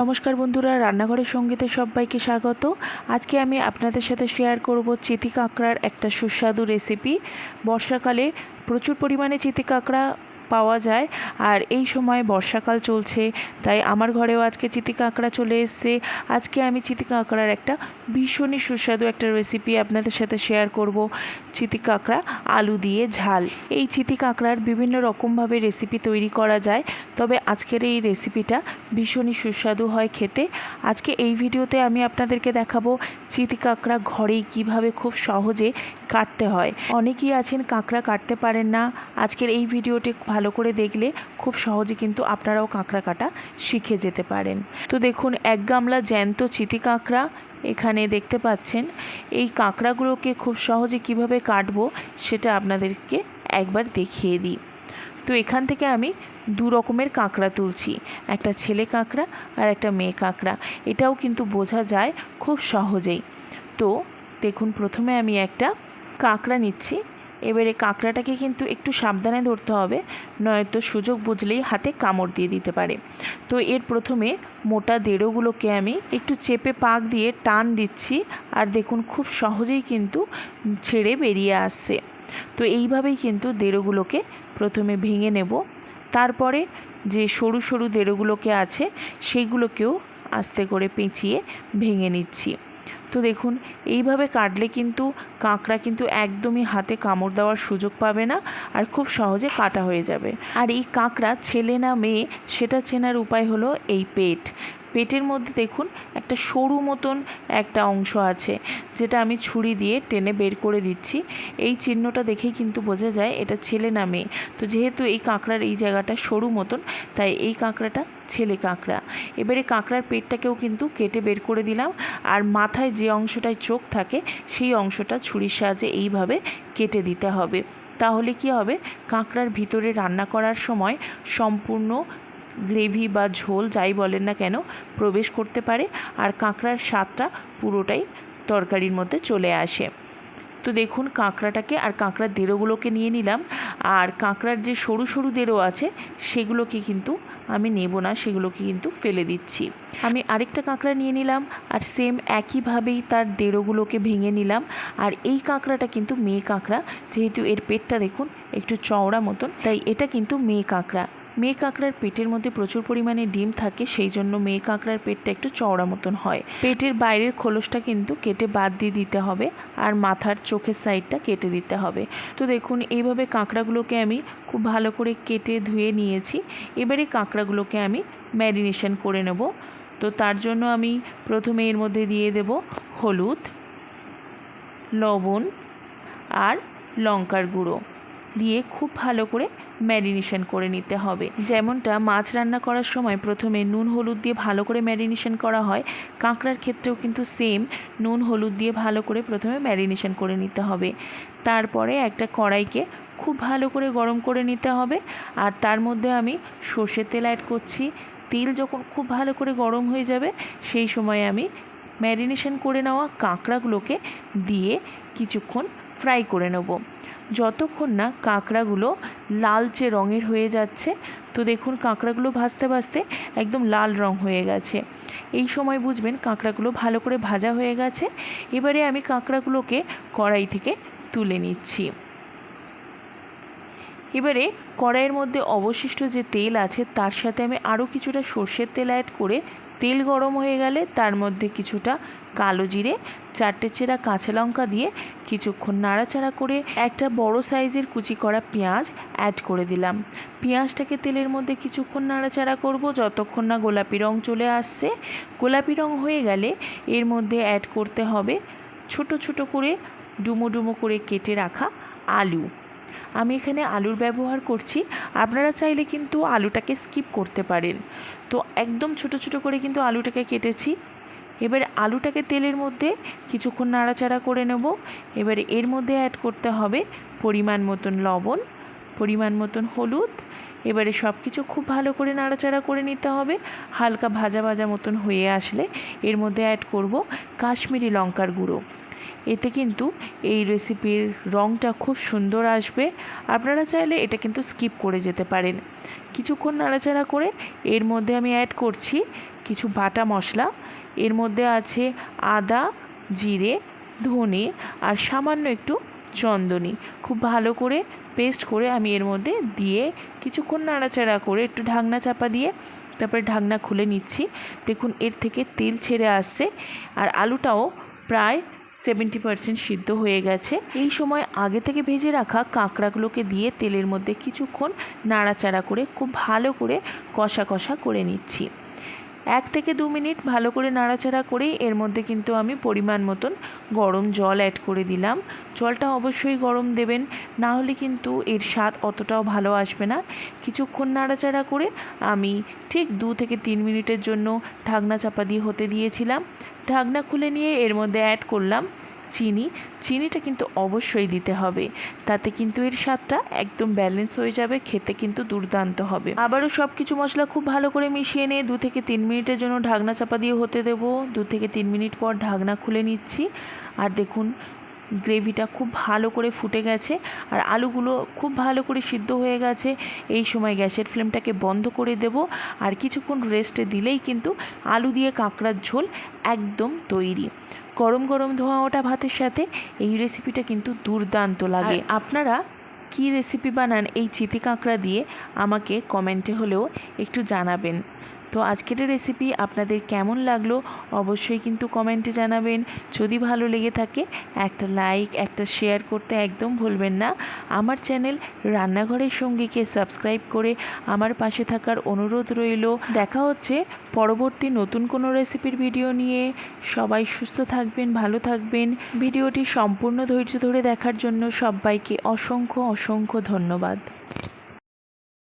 নমস্কার বন্ধুরা, রান্নাঘরের সঙ্গীতে সবাইকে স্বাগত। আজকে আমি আপনাদের সাথে শেয়ার করব চিতি কাঁকড়ার একটা সুস্বাদু রেসিপি বর্ষাকালে প্রচুর পরিমাণে চিতি কাঁকড়া পাওয়া যায়। আর এই সময় বর্ষাকাল চলছে, তাই আমার ঘরেও আজকে চিতি কাঁকড়া চলে এসছে। আজকে আমি চিতি কাঁকড়ার একটা ভীষণই সুস্বাদু একটা রেসিপি আপনাদের সাথে শেয়ার করব। চিতি কাঁকড়া আলু দিয়ে ঝাল। এই চিতি কাঁকড়ার বিভিন্ন রকমভাবে রেসিপি তৈরি করা যায়, তবে আজকের এই রেসিপিটা ভীষণই সুস্বাদু হয় খেতে। আজকে এই ভিডিওতে আমি আপনাদেরকে দেখাবো চিতি কাঁকড়া ঘরেই কীভাবে খুব সহজে কাটতে হয়। অনেকেই আছেন কাঁকড়া কাটতে পারেন না। আজকের এই ভিডিওটি ভালো করে দেখলে খুব সহজে কিন্তু আপনারাও কাঁকড়া কাটা শিখে যেতে পারেন। তো দেখুন, এক গামলা জ্যান্ত চিতি কাঁকড়া এখানে দেখতে পাচ্ছেন। এই কাঁকড়াগুলোকে খুব সহজে কীভাবে কাটবো সেটা আপনাদেরকে একবার দেখিয়ে দিই। তো এখান থেকে আমি দু রকমের কাঁকড়া তুলছি, একটা ছেলে কাঁকড়া আর একটা মেয়ে কাঁকড়া। এটাও কিন্তু বোঝা যায় খুব সহজেই। তো দেখুন, প্রথমে আমি একটা কাঁকড়া নিচ্ছি। এবারে কাঁকড়াটাকে কিন্তু একটু সাবধানে ধরতে হবে, নয়তো সুযোগ বুঝলেই হাতে কামড় দিয়ে দিতে পারে। তো এর প্রথমে মোটা দেড়োগুলোকে আমি একটু চেপে পাক দিয়ে টান দিচ্ছি আর দেখুন খুব সহজেই কিন্তু ছেড়ে বেরিয়ে আসছে। তো এইভাবেই কিন্তু দেড়োগুলোকে প্রথমে ভেঙে নেব। তারপরে যে সরু সরু দেড়োগুলোকে আছে সেইগুলোকেও আস্তে করে পেঁচিয়ে ভেঙে নিচ্ছি। তো দেখুন, এইভাবে কাটলে কিন্তু কাঁকড়া কিন্তু একদমই হাতে কামড় দেওয়ার সুযোগ পাবে না আর খুব সহজে কাটা হয়ে যাবে। আর এই কাঁকড়া ছেলে না মেয়ে, সেটা চেনার উপায় হলো এই পেট। পেটের মধ্যে দেখুন একটা সরু মতন একটা অংশ আছে, যেটা আমি ছুরি দিয়ে টেনে বের করে দিচ্ছি। এই চিহ্নটা দেখেই কিন্তু বোঝা যায় এটা ছেলে না মেয়ে। তো যেহেতু এই কাঁকড়ার এই জায়গাটা সরু মতন, তাই এই কাঁকড়াটা ছেলে কাঁকড়া। এবারে কাঁকড়ার পেটটাকেও কিন্তু কেটে বের করে দিলাম, আর মাথায় যে অংশটায় চোখ থাকে, সেই অংশটা ছুরির সাহায্যে এইভাবে কেটে দিতে হবে। তাহলে কি হবে? কাঁকড়ার ভিতরে রান্না করার সময় সম্পূর্ণ গ্রেভি বা ঝোল যাই বলেন না কেন প্রবেশ করতে পারে আর কাঁকড়ার স্বাদটা পুরোটাই তরকারির মধ্যে চলে আসে। তো দেখুন কাঁকড়াটাকে আর কাঁকড়ার দেরোগুলোকে নিয়ে নিলাম আর কাঁকড়ার যে সরু সরু দেরো আছে সেগুলোকে কিন্তু আমি নেব না, সেগুলোকে কিন্তু ফেলে দিচ্ছি। আমি আরেকটা কাঁকড়া নিয়ে নিলাম আর সেম একইভাবেই তার দেরোগুলোকে ভেঙে নিলাম আর এই কাঁকড়াটা কিন্তু মেয়ে কাঁকড়া, যেহেতু এর পেটটা দেখুন একটু চওড়া মতন, তাই এটা কিন্তু মেয়ে কাঁকড়া। মেয়ে কাঁকড়ার পেটের মধ্যে প্রচুর পরিমাণে ডিম থাকে, সেই জন্য মেয়ে কাঁকড়ার পেটটা একটু চওড়া মতন হয়। পেটের বাইরের খোলসটা কিন্তু কেটে বাদ দিয়ে দিতে হবে আর মাথার চোখের সাইডটা কেটে দিতে হবে। তো দেখুন, এইভাবে কাঁকড়াগুলোকে আমি খুব ভালো করে কেটে ধুয়ে নিয়েছি। এবারে কাঁকড়াগুলোকে আমি ম্যারিনেশন করে নেব। তো তার জন্য আমি প্রথমে এর মধ্যে দিয়ে দেব হলুদ, লবণ আর লঙ্কার গুঁড়ো। দিয়ে খুব ভালো করে ম্যারিনেশন করে নিতে হবে। যেমনটা মাছ রান্না করার সময় প্রথমে নুন, হলুদ দিয়ে ভালো করে ম্যারিনেশন করা হয়। কাঁকড়ার ক্ষেত্রেও কিন্তু সেম নুন, হলুদ দিয়ে ভালো করে প্রথমে ম্যারিনেশন করে নিতে হবে। তারপরে একটা কড়াইকে খুব ভালো করে গরম করে নিতে হবে। আর তার মধ্যে আমি সর্ষের তেল অ্যাড করছি। তেল যখন খুব ভালো করে গরম হয়ে যাবে, সেই সময় আমি ম্যারিনেশন করে নেওয়া কাঁকড়াগুলোকে দিয়ে কিছুক্ষণ ফ্রাই করে নেব। যতক্ষণ না কাঁকড়াগুলো লালচে রঙের হয়ে যাচ্ছে, তো দেখুন কাঁকড়াগুলো ভাজতে ভাজতে একদম লাল রং হয়ে গেছে। এই সময় বুঝবেন কাঁকড়াগুলো ভালো করে ভাজা হয়ে গেছে। এবারে আমি কাঁকড়াগুলোকে কড়াই থেকে তুলে নিচ্ছি। এবারে কড়াইয়ের মধ্যে অবশিষ্ট যে তেল আছে, তার সাথে আমি আরও কিছুটা সর্ষের তেল অ্যাড করে তেল গরম হয়ে গেলে তার মধ্যে কিছুটা কালো জিরে, চারটে চেরা কাঁচা লঙ্কা দিয়ে কিছুক্ষণ নাড়াচাড়া করে একটা বড় সাইজের কুচি করা পেঁয়াজ অ্যাড করে দিলাম। পেঁয়াজটাকে তেলের মধ্যে কিছুক্ষণ নাড়াচাড়া করব যতক্ষণ না গোলাপি রং চলে আসছে। গোলাপি রং হয়ে গেলে এর মধ্যে অ্যাড করতে হবে ছোট ছোট করে ডুমো ডুমো করে কেটে রাখা আলু। আমি এখানে আলুর ব্যবহার করছি। আপনারা চাইলে কিন্তু আলুটাকে স্কিপ করতে পারেন। তো একদম ছোট ছোট করে কিন্তু আলুটাকে কেটেছি। এবার আলুটাকে তেলের মধ্যে কিছুক্ষণ নাড়াচাড়া করে নেব। এবারে এর মধ্যে অ্যাড করতে হবে পরিমাণ মতন লবণ, পরিমাণ মতন হলুদ। এবারে সব কিছু খুব ভালো করে নাড়াচাড়া করে নিতে হবে। হালকা ভাজা ভাজা মতন হয়ে আসলে এর মধ্যে অ্যাড করব কাশ্মীরি লঙ্কার গুঁড়ো। এতে কিন্তু এই রেসিপির রঙটা খুব সুন্দর আসবে। আপনারা চাইলে এটা কিন্তু স্কিপ করে যেতে পারেন। কিছুক্ষণ নাড়াচাড়া করে এর মধ্যে আমি অ্যাড করছি কিছু বাটা মশলা। এর মধ্যে আছে আদা, জিরে, ধনে আর সামান্য একটু চন্দনি। খুব ভালো করে পেস্ট করে আমি এর মধ্যে দিয়ে কিছুক্ষণ নাড়াচাড়া করে একটু ঢাকনা চাপা দিয়ে তারপরে ঢাকনা খুলে নিচ্ছি। দেখুন, এর থেকে তেল ছেড়ে আসছে। আর আলুটাও প্রায় সেভেন্টি পার্সেন্ট সিদ্ধ হয়ে গেছে। এই সময় আগে থেকে ভেজে রাখা কাঁকড়াগুলোকে দিয়ে তেলের মধ্যে কিছুক্ষণ নাড়াচাড়া করে খুব ভালো করে কষা কষা করে নিচ্ছি। এক থেকে দু মিনিট ভালো করে নাড়াচাড়া করেই এর মধ্যে কিন্তু আমি পরিমাণ মতন গরম জল অ্যাড করে দিলাম। জলটা অবশ্যই গরম দেবেন, না হলে কিন্তু এর স্বাদ অতটাও ভালো আসবে না। কিছুক্ষণ নাড়াচাড়া করে আমি ঠিক দু থেকে তিন মিনিটের জন্য ঢাকনা চাপা দিয়ে হতে দিয়েছিলাম। ঢাকনা খুলে নিয়ে এর মধ্যে অ্যাড করলাম। চিনি, চিনিটা কিন্তু অবশ্যই দিতে হবে। তাতে কিন্তু এর স্বাদটা একদম ব্যালেন্স হয়ে যাবে, খেতে কিন্তু দুর্দান্ত হবে। আবারও সব কিছু মশলা খুব ভালো করে মিশিয়ে নিয়ে দু থেকে তিন মিনিটের জন্য ঢাকনা চাপা দিয়ে হতে দেবো। দু থেকে তিন মিনিট পর ঢাকনা খুলে নিচ্ছি। আর দেখুন, গ্রেভিটা খুব ভালো করে ফুটে গেছে। আর আলুগুলো খুব ভালো করে সিদ্ধ হয়ে গেছে। এই সময় গ্যাসের ফ্লেমটাকে বন্ধ করে দেব। আর কিছুক্ষণ রেস্টে দিলেই কিন্তু আলু দিয়ে কাঁকড়ার ঝোল একদম তৈরি। গরম গরম ধোঁয়া ওটা ভাতের সাথে, এই রেসিপিটা কিন্তু দুর্দান্ত লাগে। আপনারা কি রেসিপি বানান এই চিতি কাঁকড়া দিয়ে আমাকে কমেন্টে হলেও একটু জানাবেন। তো আজকের রেসিপি আপনাদের কেমন লাগল অবশ্যই কিন্তু কমেন্টে জানাবেন। যদি ভালো লেগে থাকে, একটা লাইক একটা শেয়ার করতে একদম ভুলবেন না। আমার চ্যানেল রান্নাঘরের সঙ্গীকে সাবস্ক্রাইব করে আমার পাশে থাকার অনুরোধ রইল। দেখা হচ্ছে পরবর্তী নতুন কোনো রেসিপির ভিডিও নিয়ে। সবাই সুস্থ থাকবেন, ভালো থাকবেন। ভিডিওটি সম্পূর্ণ ধৈর্য ধরে দেখার জন্য সবাইকে অসংখ্য অসংখ্য ধন্যবাদ।